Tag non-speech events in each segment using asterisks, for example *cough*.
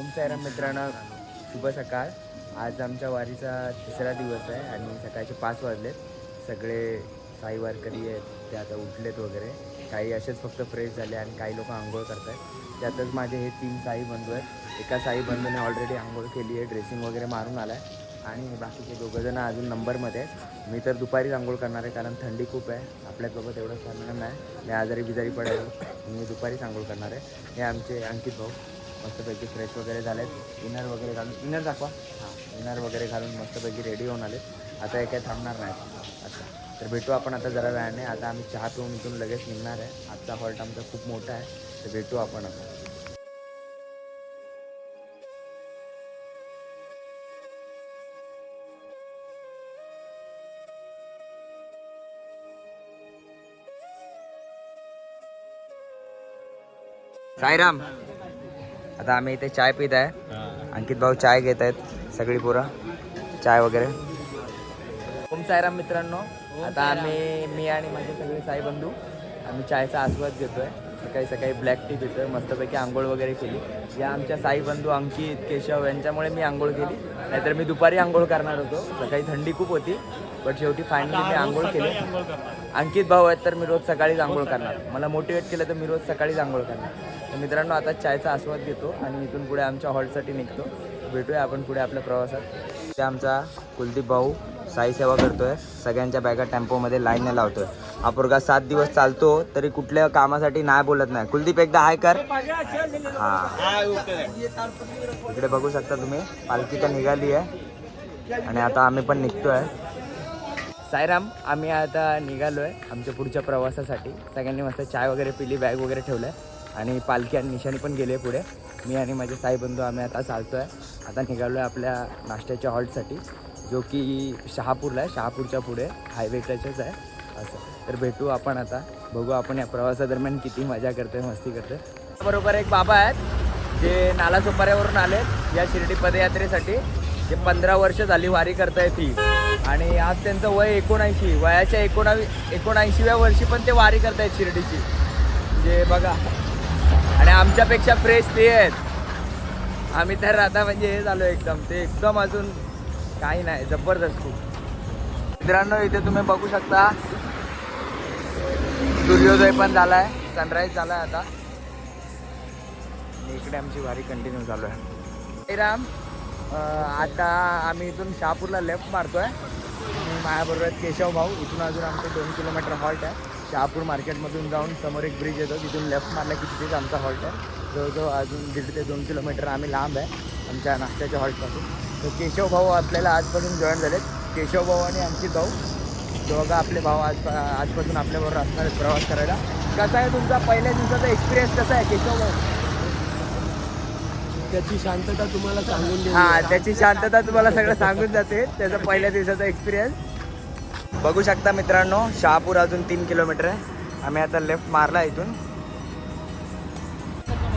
ओम साईराम मित्रांनो शुभ सकाळ. आज आमच्या वारीचा तिसरा दिवस आहे आणि सकाळचे पाच वाजलेत. सगळे साई वारकरी आहेत ते आता उठलेत वगैरे. काही असेच फक्त फ्रेश झाले आणि काही लोक आंघोळ करत आहेत त्यातच माझे हे तीन साई बंधू आहेत. एका साई बंधूने ऑलरेडी आंघोळ केली आहे ड्रेसिंग वगैरे मारून आला आहे आणि बाकीचे दोघंजणं अजून नंबरमध्ये आहेत. मी तर दुपारीच आंघोळ करणार आहे कारण थंडी खूप आहे. आपल्यासोबत एवढं चालणार नाही. मी आजारी बिजारी पडेल मी दुपारीच आंघोळ करणार आहे. हे आमचे अंकित भाऊ. मस्तपैकी फ्रेश वगैरे झालेत. इनर वगैरे घालून इनर दाखवा. हां. इनर वगैरे घालून मस्तपैकी रेडी होऊन आलेत. आता हे काही थांबणार नाही अच्छा तर भेटू आपण आता जरा वेळाने आता आम्ही चहा पिऊन इथून लगेच निघणार आहे. आजचा हॉल्ट आमचा खूप मोठा आहे. तर भेटू आपण आता. साईराम. आता आम्ही इथे चाय पित आहे. अंकित भाऊ चाय घेत आहेत सगळी पोरं. चाय वगैरे. ओम साईराम मित्रांनो आता आम्ही मी आणि माझे सगळे साई बंधू आम्ही चायचा आस्वाद घेतोय. सकाळी सकाळी ब्लॅक टी पितोय मस्तपैकी आंघोळ वगैरे केली. या आमच्या साई बंधू अंकित केशव यांच्यामुळे मी आंघोळ केली. नाहीतर मी दुपारी आंघोळ करणार होतो. सकाळी थंडी खूप होती बट शेवटी फायनली मी आंघोळ केली. अंकित भाऊ आहेत तर मी रोज सकाळीच आंघोळ करणार. मला मोटिवेट केलं तर मी रोज सकाळीच आंघोळ करणार. तर मित्रांनो आता चायचा आस्वाद घेतो आणि इथून पुढे आमच्या हॉलसाठी निघतो. भेटूया आपण पुढे आपल्या प्रवासात. ते आमचा कुलदीप भाऊ साई सेवा करतोय. सगळ्यांच्या बॅगा टेम्पोमध्ये लाईनने लावतोय. हा पोरगा सात दिवस चालतो तरी कुठल्या कामासाठी नाही बोलत नाही. कुलदीप एकदा हाय कर. हा. इकडे बघू शकता तुम्ही पालखी तर निघाली आहे. आणि आता आम्ही पण निघतोय. साईराम आम्ही आता निघालो आहे आमच्या पुढच्या प्रवासासाठी. सगळ्यांनी मस्त चाय वगैरे पिली बॅग वगैरे ठेवलं आहे आणि पालखी आणि निशाणी पण गेले पुढे. मी आणि माझे साई बंधू आम्ही आता चालतो आहे आता निघालो आहे आपल्या नाश्त्याच्या हॉल्टसाठी जो की शहापूरला आहे. शहापूरच्या पुढे हायवेच्याच आहे. असं. तर भेटू आपण आता. बघू आपण या प्रवासादरम्यान किती मजा करतोय मस्ती करतोय. बरोबर एक बाबा आहेत जे नाला सोपाऱ्यावरून आले या शिर्डी पदयात्रेसाठी जे पंधरा वर्ष झाली वारी करताय ती आणि आज त्यांचं वय एकोणऐंशी. वयाच्या एकोणावी एकोणऐंशीव्या वर्षी पण ते वारी करतायत शिर्डीची. जे बघा आणि आमच्यापेक्षा फ्रेश ते आहेत. आम्ही तर आता म्हणजे हे झालो एकदम ते एकदम अजून काही नाही जबरदस्त खूप. मित्रांनो इथे तुम्ही बघू शकता. सूर्योदय पण झालाय सनराईज झालाय आता. इकडे आमची वारी कंटिन्यू चालू आहे. राम आता आम्ही इथून शहापूरला लेफ्ट मारतोय. आहे माझ्याबरोबर केशव भाऊ इथून अजून आमचे दोन किलोमीटर हॉल्ट आहे. शहापूर मार्केटमधून जाऊन समोर एक ब्रिज येतो. तिथून लेफ्ट मारला की तिथेच आमचा हॉल्ट आहे. जवळजवळ अजून दीड ते दोन किलोमीटर आम्ही लांब आहे आमच्या नाश्त्याच्या हॉल्टपासून तर केशव भाऊ आपल्याला आजपासून जॉईन झालेत. केशव भाऊ आणि अंकित भाऊ. दोघं आपले भाऊ आज आजपासून आपल्याबरोबर असणार आहेत प्रवास करायला. कसा आहे तुमचा पहिल्या दिवसाचा एक्सपिरियन्स कसा आहे केशव भाऊ? त्याची शांतता तुम्हाला सांगून हा त्याची शांतता तुम्हाला सगळं सांगून जाते. त्याचा पहिल्या दिवसाचा एक्सपिरियन्स बघू शकता मित्रांनो शहापूर अजून तीन किलोमीटर आहे. आम्ही आता लेफ्ट मारला इथून.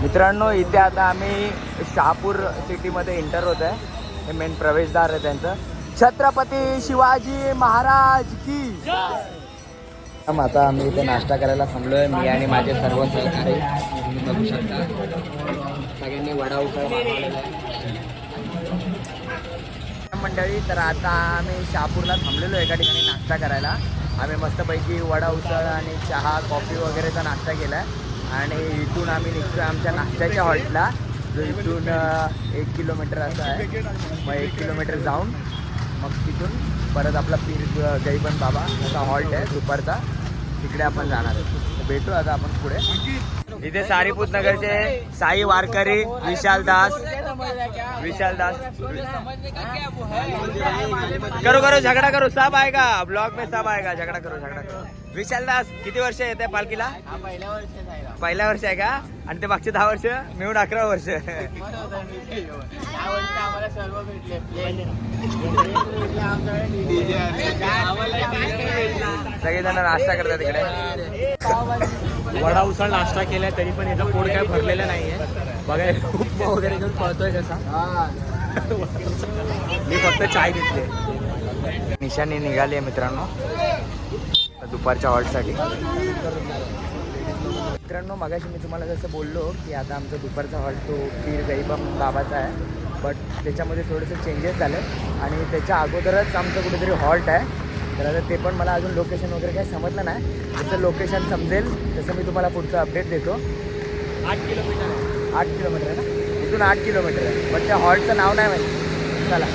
मित्रांनो इथे आता आम्ही शहापूर सिटीमध्ये एंटर होत आहे. हे मेन प्रवेशद्वार आहे त्यांचं. छत्रपती शिवाजी महाराज की आता आम्ही इथे नाश्ता करायला थांबलोय. मी आणि माझे सर्व सहकारी बघू शकता. सगळ्यांनी वडा उसळ मंडळी तर आता आम्ही शहापूरला थांबलेलो एका ठिकाणी नाश्ता करायला. आम्ही मस्तपैकी वडा उसळ आणि चहा कॉफी वगैरेचा नाश्ता केला आहे आणि इथून आम्ही निघतोय आमच्या नाश्त्याच्या हॉल्टला जो इथून एक किलोमीटर असं आहे. मग एक किलोमीटर जाऊन मग तिथून परत आपला पीर गईबन बाबा असा हॉल्ट आहे दुपारचा. तिकडे आपण जाणार आहे. भेटू आता आपण पुढे. इथे सारीपूत नगरचे साई वारकरी विशाल दास विशाल दास करो करो झगड़ा करो सब आएगा ब्लॉग में सब आएगा झगड़ा करो झगड़ा करो. विशाल दास किती वर्ष येते पालखीला? पहिल्या वर्ष आहे का? आणि ते मागचे दहा वर्ष मिळून अकरा वर्ष. सगळेजण नाश्ता करतात तिकडे वडा उसळ नाश्ता केलाय तरी पण याचा पोट काय भरलेलं नाहीये. बघा उपमा वगैरे घेऊन पळतोय कसा. मी फक्त चाय घेतली. निशाणी निघाली आहे मित्रांनो. दुपारच्या हॉल्टसाठी मित्रांनो मगाशी मी तुम्हाला जसं बोललो की आता आमचा दुपारचा हॉल्ट तो पीर गैबम बाबाचा आहे. बट त्याच्यामध्ये थोडेसे चेंजेस झाले. आणि त्याच्या अगोदरच आमचं कुठेतरी हॉल्ट आहे. तर आता ते पण मला अजून लोकेशन वगैरे काही समजलं नाही. जसं लोकेशन समजेल तसं मी तुम्हाला पुढचं अपडेट देतो. आठ किलोमीटर आठ किलोमीटर आहे ना? इथून आठ किलोमीटर आहे. पण त्या हॉल्टचं नाव नाही माहिती. चला.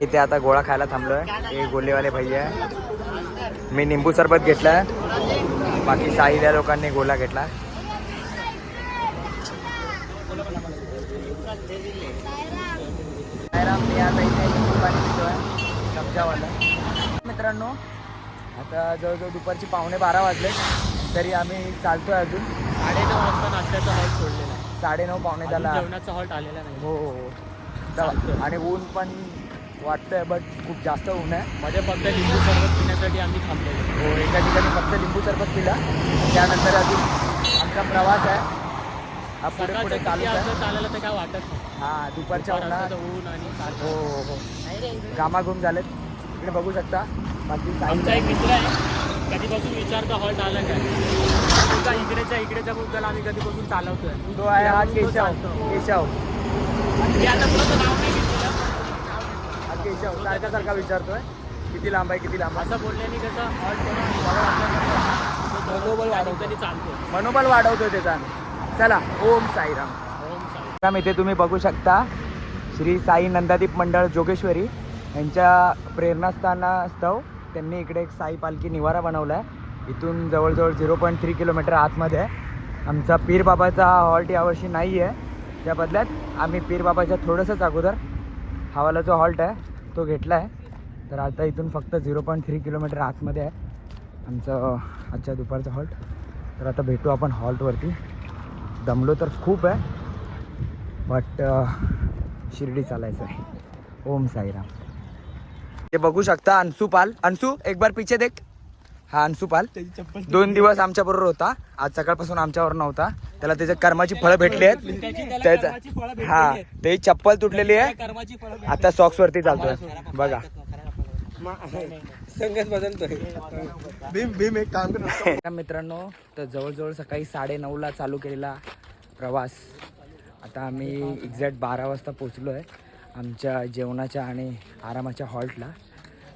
इथे आता गोळा खायला थांबलो आहे हे गोलेवाले भैया मी निंबू सरबत घेतला आहे बाकी साई लोकांनी गोला घेतला. मी आता इथे निंबू पाणी चमचावाला मित्रांनो आता जवळजवळ दुपारची पावणे बारा वाजले. तरी आम्ही चालतोय अजून. साडेनऊ वाजता नाश्त्याचा हॉल सोडलेला आहे. साडेनऊ पावणे जेवणाचा हॉल्ट आलेला नाही. हो हो हो. आणि ऊन पण वाटतंय बट खूप जास्त ऊन आहे. मध्ये फक्त लिंबू सरबत पिण्यासाठी आम्ही थांबलेलो हो एका ठिकाणी फक्त लिंबू सरबत पिला. त्यानंतर अजून आमचा प्रवास आहे. हा पुढे पुढे चालायला तर काय वाटत नाही. हा दुपारच्या उन्हात. ऊन आणि हो. हो हो. घामाघूम झालेत. इकडे बघू शकता. बाकी आमचा एक मित्र आहे. कधीपासून विचारतो हॉल्ट आला काय? इकडेच्या इकडेच्या मुद्द्याला आम्ही कधीपासून चालवतोय. तो आहे हा केशव. केशव. मी आता पुढं नाव नाही घेतलेलं. हा केशव. सारखा सारखा विचारतोय. किती लांब आहे किती लांब असं बोलल्याने कसं? हॉल्ट मनोबल वाढवताना चालतो मनोबल वाढवतोय त्याचा चला ओम साईराम. ओम साई राम इथे तुम्ही बघू शकता श्री साई नंदादीप मंडळ जोगेश्वरी यांच्या प्रेरणास्थानास्तव त्यांनी इकडे एक साई पालखी निवारा बनवला आहे इथून जवळजवळ झिरो पॉईंट थ्री किलोमीटर आतमध्ये आहे. आमचा पीर बाबाचा हॉल्ट यावर्षी नाही आहे त्या बदल्यात आम्ही पीर बाबाच्या थोडंसंच अगोदर हवाला जो हॉल्ट आहे तो घेतला आहे तर आता इथून फक्त झिरो पॉईंट थ्री किलोमीटर आतमध्ये आहे आमचं आजच्या दुपारचा हॉल्ट. तर आता भेटू आपण हॉल्टवरती. दमलो तर खूप आहे बट शिर्डी चालायचं आहे ओम साईराम. हे बघू शकता अंशू पाल. अंशू एक बार पीछे देख. हा अंशू पाल. दोन दिवस आमच्या बरोबर होता. आज सकाळपासून आमच्यावर नव्हता. त्याला त्याच्या कर्माची फळं भेटली आहेत. त्याचा हा त्याची चप्पल तुटलेली आहे. आता सॉक्स वरती चालतोय. बघा. संगत बदलतोय. भीम भीम एक काम कर. *laughs* मित्रांनो तर जवळजवळ सकाळी साडे ला चालू केलेला प्रवास. आता आम्ही एक्झॅक्ट बारा वाजता पोचलो आहे आमच्या जेवणाच्या आणि आरामाच्या हॉल्टला.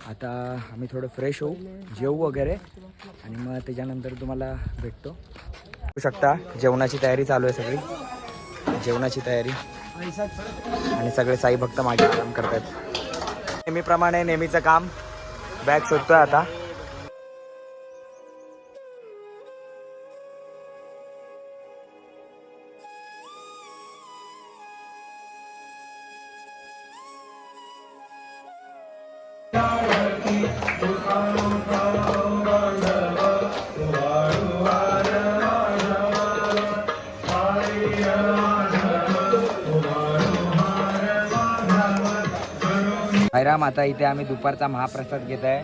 आता आम्ही थोडं फ्रेश होऊ जेवू वगैरे आणि मग त्याच्यानंतर तुम्हाला भेटतो. शकता जेवणाची तयारी चालू आहे सगळी. जेवणाची तयारी. आणि सगळे साई भक्त मागे आराम करतात नेहमीप्रमाणे नेहमीचं काम. बॅग शोधतोय आता. राम आता इथे आम्ही दुपारचा महाप्रसाद घेत आहे.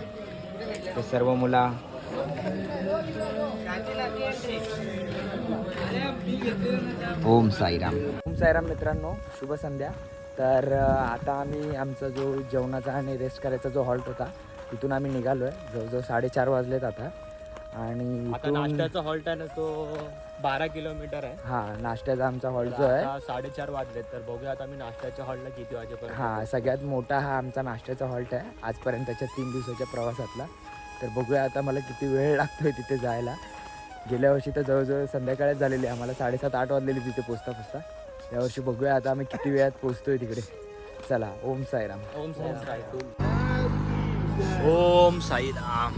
ते सर्व मुला ओम साईराम. ओम साईराम मित्रांनो शुभ संध्या. तर आता आम्ही आमचा जो जेवणाचा आणि रेस्ट करायचा जो हॉल्ट होता तिथून आम्ही निघालो आहे जवळजवळ साडेचार वाजलेत आता. आणि आता नाश्त्याचा हॉल्ट आहे ना तो बारा किलोमीटर आहे. हा नाश्त्याचा आमचा हॉल्ट जो आहे. आता साडेचार वाजलेत तर बघूया आता मी नाश्त्याच्या हॉलला किती वाजेपर्यंत हा सगळ्यात मोठा हा आमचा नाश्त्याचा हॉल्ट आहे. आजपर्यंतच्या तीन दिवसाच्या प्रवासातला. तर बघूया आता मला किती वेळ लागतोय तिथे जायला. गेल्या वर्षी तर जवळजवळ संध्याकाळच झालेली आहे. आम्हाला साडेसात आठ वाजलेली तिथे पोचता पोचता यावर्षी बघूया. आता आम्ही किती वेळात पोचतोय तिकडे. चला ओम साईराम. ओम साई ओम साईराम.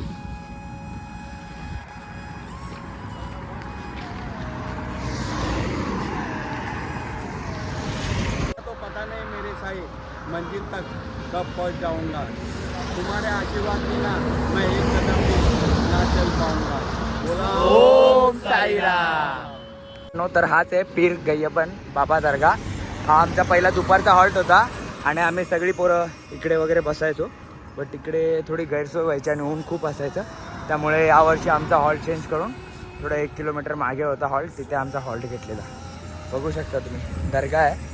तो पता नहीं मेरे साई मंजिल तक कब पहुंच जाऊंगा। तुम्हारे आशीर्वाद बिना मैं एक कदम भी ना चल पाऊंगा। बोला ओम साईराम. नो तर हाच आहे पीर गय्यपन बाबा दर्गा. हा आमचा पहिला दुपारचा हॉल्ट होता आणि आम्ही सगळी पोरं इकडे वगैरे बसायचो. बट तिकडे थोडी गैरसोय व्हायची आणि ऊन खूप असायचं. त्यामुळे यावर्षी आमचा हॉल्ट चेंज करून थोडं एक किलोमीटर मागे होता हॉल्ट तिथे आमचा हॉल्ट घेतलेला. बघू शकता तुम्ही. दर्गा आहे.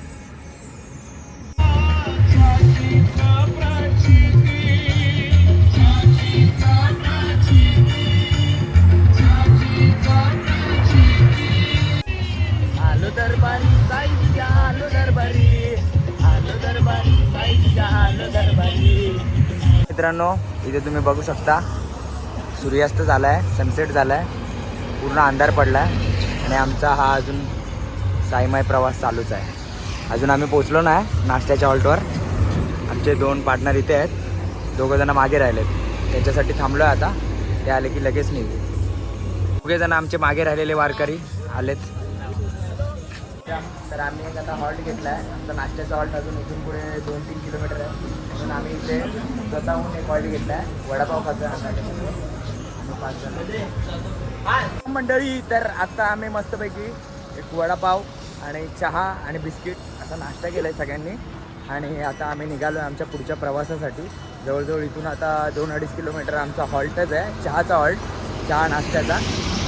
मित्रांनो इथे तुम्ही बघू शकता सूर्यास्त झाला आहे सनसेट झाला आहे पूर्ण अंधार पडला आहे आणि आमचा हा अजून साईमाई प्रवास चालूच आहे. अजून आम्ही पोचलो नाही नाश्त्याच्या हॉल्टवर आमचे दोन पार्टनर इथे आहेत. दोघं जण मागे राहिलेत. त्यांच्यासाठी थांबलो आहे आता. ते आले की लगेच निघू. दोघे जण आमचे मागे राहिलेले वारकरी आलेत. तर आम्ही एक आता हॉल्ट घेतला आहे. आमचा नाश्त्याचा हॉल्ट अजून इथून पुढे दोन तीन किलोमीटर आहे. म्हणून आम्ही इथे स्वतःहून एक हॉल्ट घेतला आहे. वडापाव खातो आहे पाच जण. हो मंडळी तर आता आम्ही मस्तपैकी एक वडापाव आणि चहा आणि बिस्किट असा नाश्ता केला आहे सगळ्यांनी. आणि आता आम्ही निघालो आहे आमच्या पुढच्या प्रवासासाठी. जवळजवळ इथून आता दोन अडीच किलोमीटर आमचा हॉल्टच आहे. चहाचा हॉल्ट चहा नाश्त्याचा.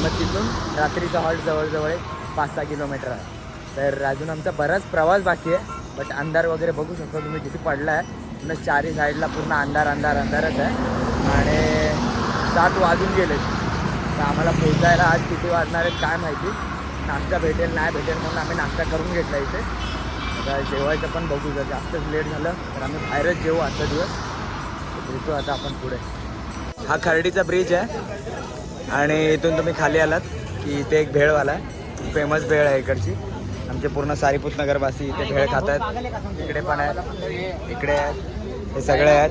मग तिथून रात्रीचा हॉल्ट जवळजवळ एक पाच सहा किलोमीटर आहे. तर अजून आमचा बराच प्रवास बाकी आहे. बट अंधार वगैरे बघू शकता तुम्ही किती पडला आहे पूर्ण चारी साईडला पूर्ण अंधार अंधार अंधारच आहे. आणि सात वाजून गेले तर आम्हाला पोचायला आज किती वाजणार आहेत काय माहिती. नाश्ता भेटेल नाही भेटेल म्हणून आम्ही नाश्ता करून घेतला इथे. आता जेवायचं पण बघू जर जास्तच लेट झालं तर आम्ही बाहेरच जेवू आजचा दिवस. भेटू आता आपण पुढे. हा खर्डीचा ब्रिज आहे. आणि इथून तुम्ही खाली आलात की इथे एक भेळवाला आहे. फेमस भेळ आहे इकडची. आमचे पूर्ण सारीपूत नगरवासी इथे भेळ खात आहेत इकडे पण आहेत. इकडे आहेत. हे सगळे आहेत.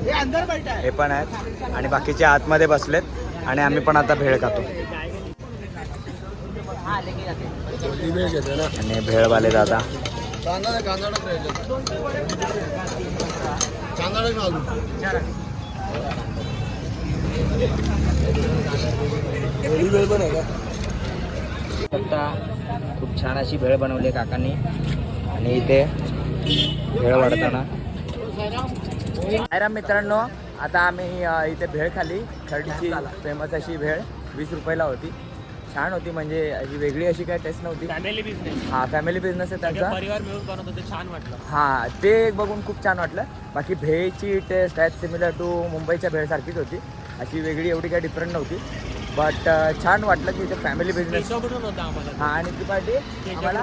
हे पण आहेत. आणि बाकीचे आतमध्ये बसलेत. आणि आम्ही पण आता भेळ खातो. आणि भेळवाले दादा. आता खूप छान अशी भेळ बनवली आहे काकांनी. आणि इथे भेळ वाढताना. राम मित्रांनो आता आम्ही इथे भेळ खाली खर्डीची फेमस अशी भेळ वीस रुपयाला होती. छान होती म्हणजे अशी वेगळी अशी काय टेस्ट नव्हती. फॅमिली बिझनेस हा फॅमिली बिझनेस आहे त्यांचा. परिवार मिळून बनवतो ते छान वाटलं. हा ते एक बघून खूप छान वाटलं. बाकी भेळची टेस्ट ॲज सिमिलर टू मुंबईच्या भेळसारखीच होती. अशी वेगळी एवढी काही डिफरंट नव्हती. बट छान वाटलं की इथे फॅमिली बिझनेस हा आणि ती पार्टी आम्हाला.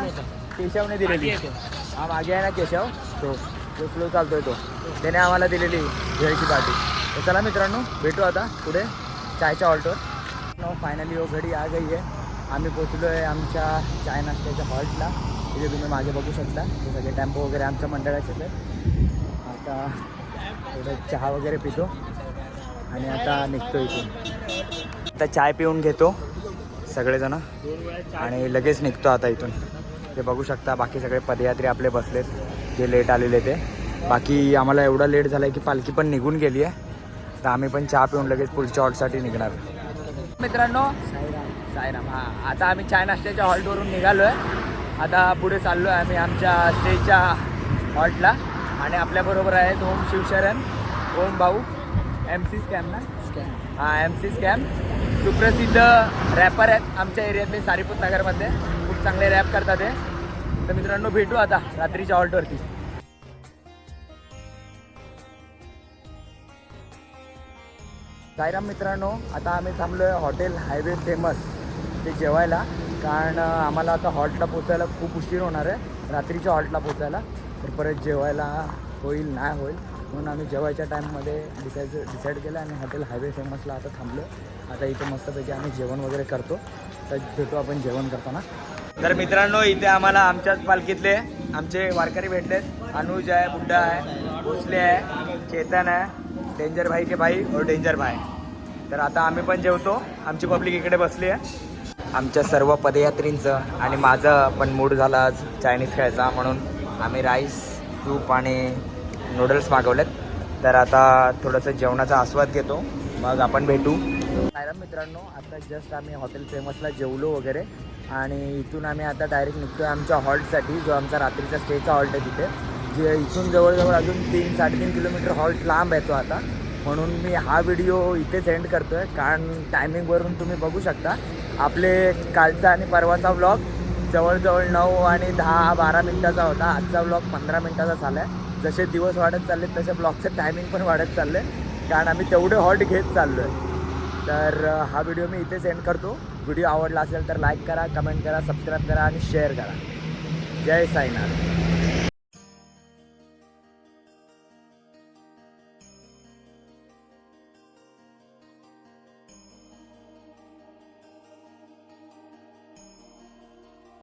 केशवने दिलेली. हा मागे आहे ना केशव? तो तो स्लो चालतोय तो. त्याने आम्हाला दिलेली भेळची पार्टी. तर चला मित्रांनो भेटू आता पुढे चायच्या हॉल्टवर नो फायनली वो घडी आ गई आहे. आम्ही पोचलो आहे आमच्या चाय नाश्त्याच्या हॉल्टला तिथे तुम्ही मागे बघू शकता. हे सगळे टेम्पो वगैरे आमच्या मंडळाचेच आहे आता थोडं चहा वगैरे पितो. आणि आता निघतो इथून. आता चाय पिऊन घेतो सगळेजण. आणि लगेच निघतो आता इथून. ते बघू शकता बाकी सगळे पदयात्री आपले बसलेत. जे लेट आलेले ते. बाकी आम्हाला एवढा लेट झाला आहे की पालखी पण निघून गेली आहे. तर आम्ही पण चहा पिऊन लगेच पुढच्या हॉल्टसाठी निघणार. मित्रांनो साईराम हां. आता आम्ही चाय नाश्त्याच्या हॉल्टवरून निघालो आहे आता पुढे चाललो आहे आम्ही आमच्या स्टेजच्या हॉल्टला आणि आपल्याबरोबर आहेत ओम शिवशरण ओम भाऊ. एम सी स्कॅम ना? स्कॅम हां एम सी स्कॅम सुप्रसिद्ध रॅपर आहेत आमच्या एरियातले सारीपूत नगरमध्ये खूप चांगले रॅप करतात ते तर मित्रांनो भेटू आता रात्रीच्या हॉल्टवरती साईराम मित्रांनो आता आम्ही थांबलो आहे हॉटेल हायवे फेमस ते जेवायला. कारण आम्हाला आता हॉल्टला पोचायला खूप उशीर होणार आहे. रात्रीच्या हॉल्टला पोचायला तर परत जेवायला होईल नाही होईल म्हणून आम्ही जेवायच्या टाईममध्ये डिसाईड डिसाईड केलं आणि हॉटेल हायवे फेमसला आता थांबलो. आता इथे मस्तपैकी आम्ही जेवण वगैरे करतो. तर भेटू आपण जेवण करताना. तर मित्रांनो इथे आम्हाला आमच्याच पालखीतले आमचे वारकरी भेटलेत. अनुज आहे बुड्डा आहे भोसले आहे चेतन आहे डेंजर भाई के भाई और डेंजर भाई. तर आता आम्ही पण जेवतो. आमची पब्लिक इकडे बसली आहे. आमच्या सर्व पदयात्रींचं आणि माझं पण मूड झाला आज चायनीज खायचा म्हणून. आम्ही राईस सूप आणि नूडल्स मागवलेत. तर आता थोडंसं जेवणाचा आस्वाद घेतो. मग आपण भेटू. मॅडम मित्रांनो आता जस्ट आम्ही हॉटेल फेमसला जेवलो वगैरे. आणि इथून आम्ही आता डायरेक्ट निघतो आमच्या हॉल्टसाठी जो आमचा रात्रीचा स्टेचा हॉल्ट आहे तिथे. जे इथून जवळजवळ अजून तीन साडेतीन किलोमीटर हॉल्ट लांब आहे तो आता. म्हणून मी हा व्हिडिओ इथे सेंड करतो आहे कारण टायमिंगवरून तुम्ही बघू शकता. आपले कालचा आणि परवाचा ब्लॉग जवळजवळ नऊ आणि दहा बारा मिनटाचा होता. आजचा ब्लॉग पंधरा मिनटाचा झाला आहे जसे दिवस वाढत चालले तसे ब्लॉगचं टायमिंग पण वाढत चाललं आहे कारण आम्ही तेवढे हॉट घेत चाललो आहे तर हा व्हिडिओ मी इथे सेंड करतो. व्हिडिओ आवडला असेल तर लाईक करा कमेंट करा सबस्क्राईब करा आणि शेअर करा. जय साईनाथ.